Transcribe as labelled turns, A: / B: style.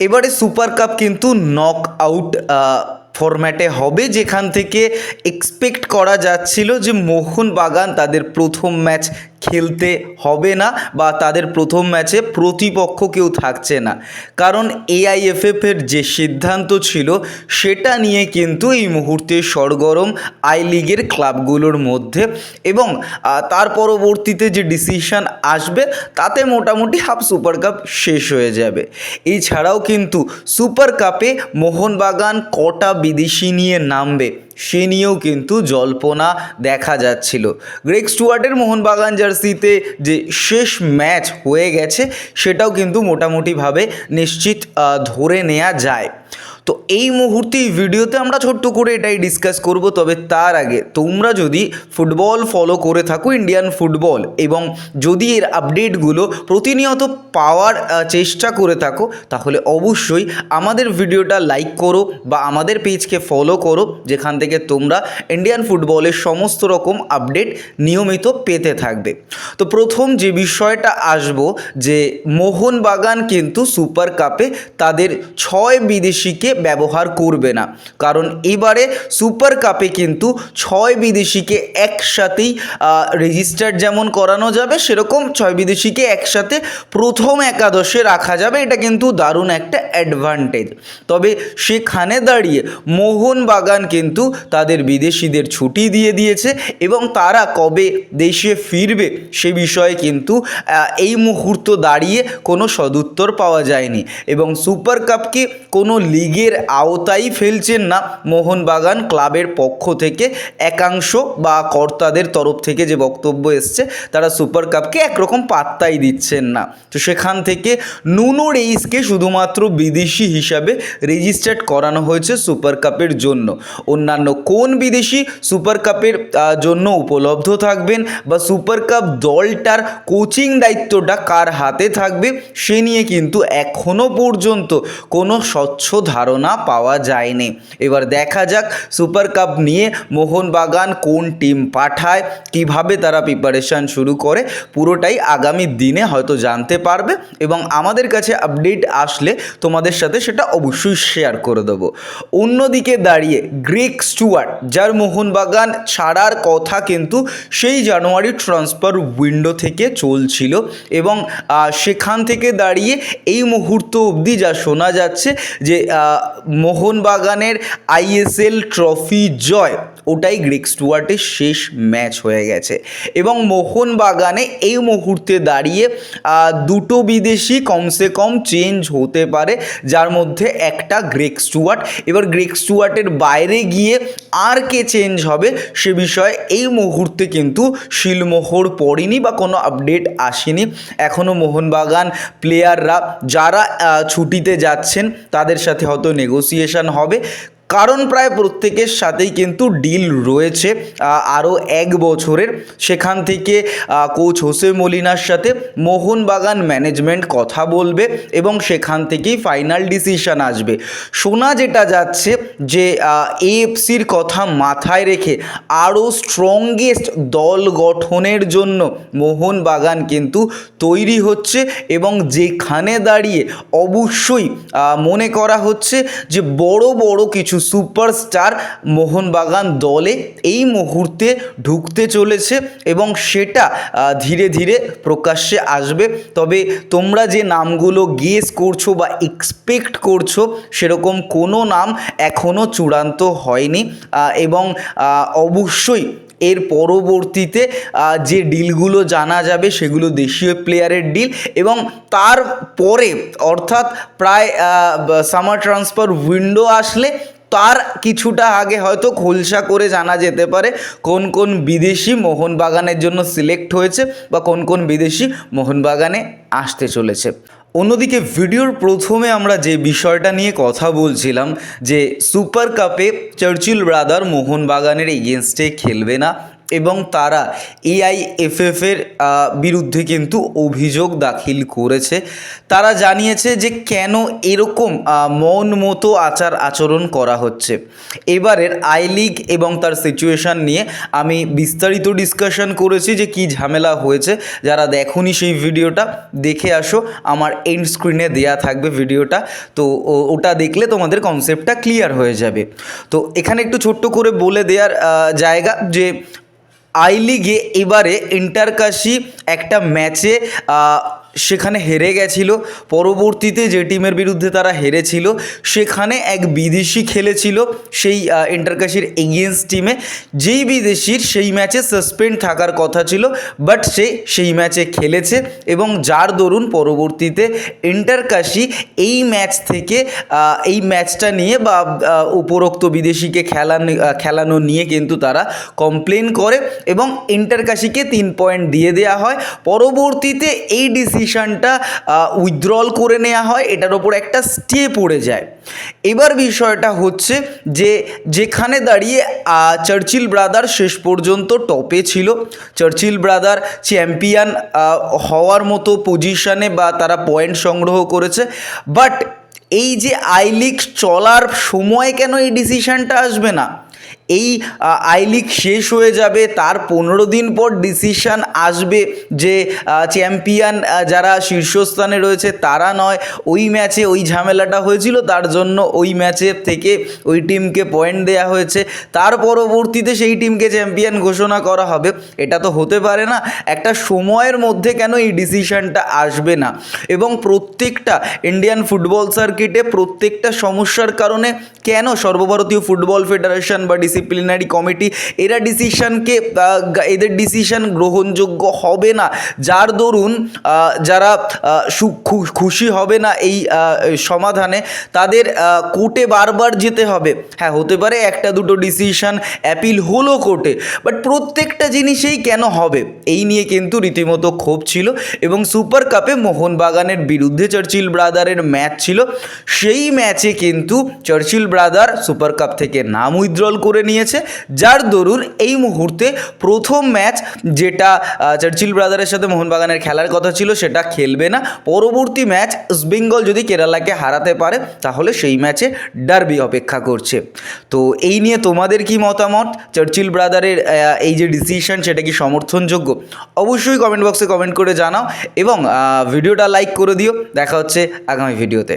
A: এবারে super cup কিন্তু knock out ফরম্যাটে হবে, যেখান থেকে এক্সপেক্ট করা যাচ্ছিল যে মোহনবাগান তাদের প্রথম ম্যাচ খেলতে হবে না বা তাদের প্রথম ম্যাচে প্রতিপক্ষ কেউ থাকছে না। কারণ এআইএফএফের যে সিদ্ধান্ত ছিল, সেটা নিয়ে কিন্তু এই মুহূর্তে সরগরম আই লিগের ক্লাবগুলোর মধ্যে এবং তার পরবর্তীতে যে ডিসিশন আসবে, তাতে মোটামুটি হাফ সুপার কাপ শেষ হয়ে যাবে। এছাড়াও কিন্তু সুপার কাপে মোহনবাগান কটা বিদেশি নিয়ে নামবে সে নিয়েও কিন্তু জল্পনা দেখা যাচ্ছিল। গ্রেক স্টুয়ার্টের মোহনবাগান জার্সিতে যে শেষ ম্যাচ হয়ে গেছে, সেটাও কিন্তু মোটামুটিভাবে নিশ্চিত ধরে নেওয়া যায়। তো এই মুহূর্তে এই ভিডিওতে আমরা ছোট্ট করে এটাই ডিসকাস করব। তবে তার আগে তোমরা যদি ফুটবল ফলো করে থাকো ইন্ডিয়ান ফুটবল এবং যদি এর আপডেটগুলো প্রতিনিয়ত পাওয়ার চেষ্টা করে থাকো, তাহলে অবশ্যই আমাদের ভিডিওটা লাইক করো বা আমাদের পেজকে ফলো করো, যেখান থেকে তোমরা ইন্ডিয়ান ফুটবলের সমস্ত রকম আপডেট নিয়মিত পেতে থাকবে। তো প্রথম যে বিষয়টা আসব, যে মোহনবাগান কিন্তু সুপার কাপে তাদের ছয় বিদেশিকে ব্যবহার করবে না। কারণ এবারে সুপার কাপে কিন্তু ছয় বিদেশিকে একসাথেই রেজিস্টার যেমন করানো যাবে, সেরকম ছয় বিদেশিকে একসাথে প্রথম একাদশে রাখা যাবে। এটা কিন্তু দারুণ একটা অ্যাডভান্টেজ তবে সেখানে দাঁড়িয়ে মোহনবাগান কিন্তু তাদের বিদেশিদের ছুটি দিয়ে দিয়েছে এবং তারা কবে দেশে ফিরবে সে বিষয়ে কিন্তু এই মুহূর্ত দাঁড়িয়ে কোনো সদুত্তর পাওয়া যায়নি। এবং সুপার কাপকে কোনো লিগের আওতায় ফেলছেন না মোহনবাগান ক্লাবের পক্ষ থেকে। একাংশ বা কর্তাদের তরফ থেকে যে বক্তব্য এসছে, তারা সুপার কাপকে একরকম পাত্তাই দিচ্ছেন না। তো সেখান থেকে নুনো রেইসকে শুধুমাত্র বিদেশি হিসাবে রেজিস্টার্ড করানো হয়েছে সুপার কাপের জন্য। অন্যান্য কোন বিদেশি সুপার কাপের জন্য উপলব্ধ থাকবেন বা সুপার কাপ দলটার কোচিং দায়িত্বটা কার হাতে থাকবে, সে নিয়ে কিন্তু এখনও পর্যন্ত কোনো স্বচ্ছ ধারণা পাওয়া যায়নি। এবার দেখা যাক সুপার কাপ নিয়ে মোহনবাগান কোন টিম পাঠায়, কীভাবে তারা প্রিপারেশান শুরু করে, পুরোটাই আগামী দিনে হয়তো জানতে পারবে এবং আমাদের কাছে আপডেট আসলে তোমাদের সাথে সেটা অবশ্যই শেয়ার করে দেবো। অন্যদিকে দাঁড়িয়ে গ্রেক স্টুয়ার্ট যার মোহনবাগান ছাড়ার কথা কিন্তু সেই জানুয়ারি ট্রান্সফার উইন্ডো থেকে চলছিল এবং সেখান থেকে দাঁড়িয়ে এই মুহূর্ত অবধি যা শোনা যাচ্ছে যে মোহনবাগানের আইএসএল ট্রফি জয়। ওটাই গ্রেক স্টুয়ার্টের শেষ ম্যাচ হয়ে গেছে। এবং মোহনবাগানে এই মুহূর্তে দাঁড়িয়ে দুটো বিদেশি কমসে কম চেঞ্জ হতে পারে, যার মধ্যে একটা গ্রেক স্টুয়ার্ট। এবার গ্রেক স্টুয়ার্টের বাইরে গিয়ে আর কে চেঞ্জ হবে সে বিষয়ে এই মুহূর্তে কিন্তু শিলমোহর পড়েনি বা কোনো আপডেট আসেনি। এখনও মোহনবাগান প্লেয়াররা যারা ছুটিতে যাচ্ছেন, তাদের সাথে হয়তো নেগোসিয়েশন হবে। কারণ প্রায় প্রত্যেকের সাথেই কিন্তু ডিল রয়েছে আরও এক বছরের। সেখান থেকে কোচ হোসে মলিনার সাথে মোহনবাগান ম্যানেজমেন্ট কথা বলবে এবং সেখান থেকেই ফাইনাল ডিসিশন আসবে। শোনা যেটা যাচ্ছে যে এএফসির কথা মাথায় রেখে আরও স্ট্রংগেস্ট দল গঠনের জন্য মোহনবাগান কিন্তু তৈরি হচ্ছে এবং যেখানে দাঁড়িয়ে অবশ্যই মনে করা হচ্ছে যে বড় বড় কিছু সুপারস্টার মোহনবাগান দলে এই মুহূর্তে ঢুকতে চলেছে এবং সেটা ধীরে ধীরে প্রকাশ্যে আসবে। তবে তোমরা যে নামগুলো গেস করছ বা এক্সপেক্ট করছ, সেরকম কোনো নাম এখনও চূড়ান্ত হয়নি। এবং অবশ্যই এর পরবর্তীতে যে ডিলগুলো জানা যাবে সেগুলো দেশীয় প্লেয়ারের ডিল এবং তারপরে, অর্থাৎ প্রায় সামার ট্রান্সফার উইন্ডো আসলে তার কিছুটা আগে হয়তো খোলসা করে জানা যেতে পারে কোন কোন বিদেশি মোহনবাগানের জন্য সিলেক্ট হয়েছে বা কোন কোন বিদেশি মোহনবাগানে আসতে চলেছে। অন্যদিকে ভিডিওর প্রথমে আমরা যে বিষয়টা নিয়ে কথা বলছিলাম, যে সুপার কাপে চার্চিল ব্রাদার মোহনবাগানের এগেনস্টে খেলবে না এবং তারা এআইএফএফের বিরুদ্ধে কিন্তু অভিযোগ দাখিল করেছে। তারা জানিয়েছে যে কেন এরকম মন মতো আচার আচরণ করা হচ্ছে। এবারের আই লিগ এবং তার সিচুয়েশান নিয়ে আমি বিস্তারিত ডিসকাশন করেছি যে কি ঝামেলা হয়েছে। যারা দেখোনি সেই ভিডিওটা, দেখে আসো। আমার এন্ড স্ক্রিনে দেয়া থাকবে ভিডিওটা। তো ওটা দেখলে তোমাদের কনসেপ্টটা ক্লিয়ার হয়ে যাবে। তো, এখানে একটু ছোট্ট করে বলে দেওয়ার জায়গা যে আই লিগে এবারে ইন্টারকাশি একটা ম্যাচে আহ, সেখানে হেরে গেছিল। পরবর্তীতে যে টিমের বিরুদ্ধে তারা হেরেছিল, সেখানে এক বিদেশি খেলেছিল সেই ইন্টারকাশির এগেনস্ট টিমে। যেই বিদেশির সেই ম্যাচে সাসপেন্ড থাকার কথা ছিল, বাট সে সেই ম্যাচে খেলেছে এবং যার দরুন পরবর্তীতে ইন্টারকাশি এই ম্যাচ থেকে এই ম্যাচটা নিয়ে বা উপরোক্ত বিদেশিকে খেলানো খেলানো নিয়ে কিন্তু তারা কমপ্লেন করে এবং ইন্টারকাশিকে তিন পয়েন্ট দিয়ে দেওয়া হয়। পরবর্তীতে এই ডিসিশনটা উইথড্রল করে নেওয়া হয়, এটার ওপর একটা স্টে পড়ে যায়। এবার বিষয়টা হচ্ছে যে, যেখানে দাঁড়িয়ে চার্চিল ব্রাদার শেষ পর্যন্ত টপে ছিল, চার্চিল ব্রাদার চ্যাম্পিয়ন হওয়ার মতো পজিশনে বা তারা পয়েন্ট সংগ্রহ করেছে বাট এই যে আই লিগ চলার সময় কেন এই ডিসিশনটা আসবে না? এই আই লিগ শেষ হয়ে যাবে, তার পনেরো দিন পর ডিসিশান আসবে যে চ্যাম্পিয়ন যারা শীর্ষস্থানে রয়েছে তারা নয়। ওই ম্যাচে ওই ঝামেলাটা হয়েছিল, তার জন্য ওই ম্যাচের থেকে ওই টিমকে পয়েন্ট দেওয়া হয়েছে। তার পরবর্তীতে সেই টিমকে চ্যাম্পিয়ন ঘোষণা করা হবে। এটা তো হতে পারে না। একটা সময়ের মধ্যে কেন এই ডিসিশনটা আসবে না? এবং প্রত্যেকটা ইন্ডিয়ান ফুটবল সার্কিটে প্রত্যেকটা সমস্যার কারণে কেন সর্বভারতীয় ফুটবল ফেডারেশন বা ডিসিপ্লিনারি কমিটি এরা ডিসিশনকে এদের ডিসিশন গ্রহণযোগ্য হবে না। যার দরুন যারা খুশি হবে না এই সমাধানে, তাদের কোর্টে বারবার যেতে হবে। হ্যাঁ হতে পারে একটা দুটো ডিসিশন অ্যাপিল হলো কোর্টে বাট প্রত্যেকটা জিনিসেই কেন হবে? এই নিয়ে কিন্তু রীতিমতো ক্ষোভ ছিল এবং সুপার কাপে মোহনবাগানের বিরুদ্ধে চার্চিল ব্রাদারের ম্যাচ ছিল। সেই ম্যাচে কিন্তু চার্চিল ব্রাদার সুপার কাপ থেকে নাম উইথড্রল করে নিয়েছে, যার দরুন এই মুহূর্তে প্রথম ম্যাচ যেটা চার্চিল ব্রাদারের সাথে মোহনবাগানের খেলার কথা ছিল সেটা খেলবে না। পরবর্তী ম্যাচ ইস্টবেঙ্গল যদি কেরালাকে হারাতে পারে, তাহলে সেই ম্যাচে ডার্বি অপেক্ষা করছে। তো এই নিয়ে তোমাদের কি মতামত? চার্চিল ব্রাদারের এই যে ডিসিশন সেটা কি সমর্থনযোগ্য? অবশ্যই কমেন্ট বক্সে কমেন্ট করে জানাও এবং ভিডিওটা লাইক করে দিও। দেখা হচ্ছে আগামী ভিডিওতে